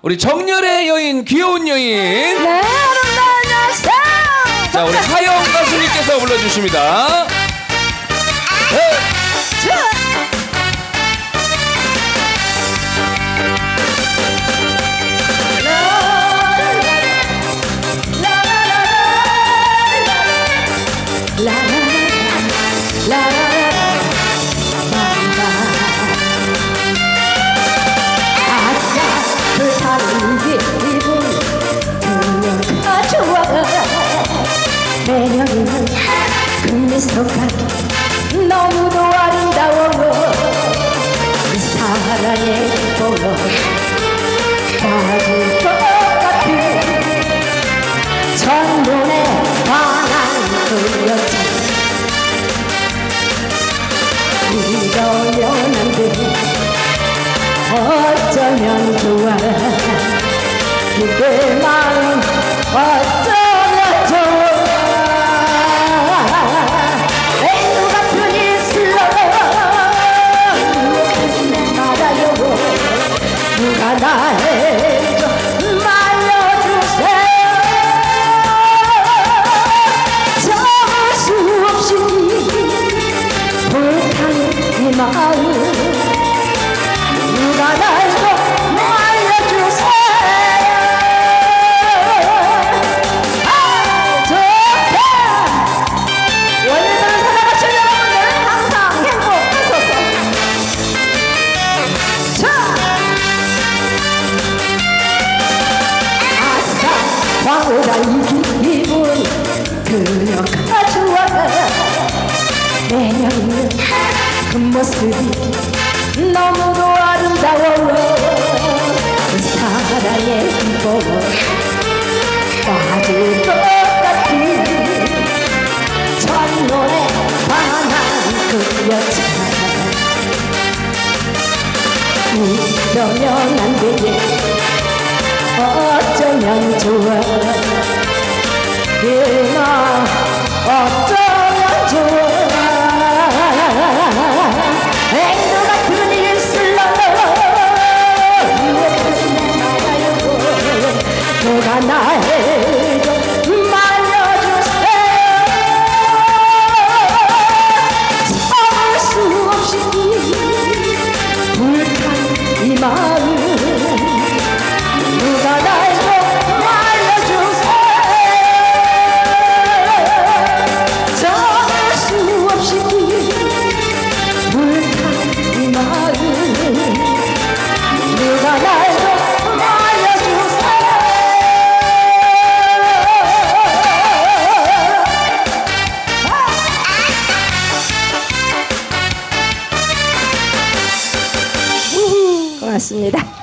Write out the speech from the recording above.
우리 정열의 여인, 귀여운 여인. 네, 여러분 안녕하세요. 자, 우리 하영 가수님께서 불러주십니다. 매력있는 그 미소가 너무도 아름다워 그 사랑에 보러 빠질 것 같은 첫눈에 반한 그 여자 이러면 안돼 어쩌면 좋아 그대 마음 어쩌면 좋아. 맹구 같은 일슬러 말아요. 누가 나를 좀 말려주세요. 참을 수 없이 불타는 이 마음 모습이 너무도 아름다워 그 기뻐 빠질 것 같은 첫눈에 반한 그 여자 이러면 안 되게 어쩌면 좋아. 그나 누 고맙습니다.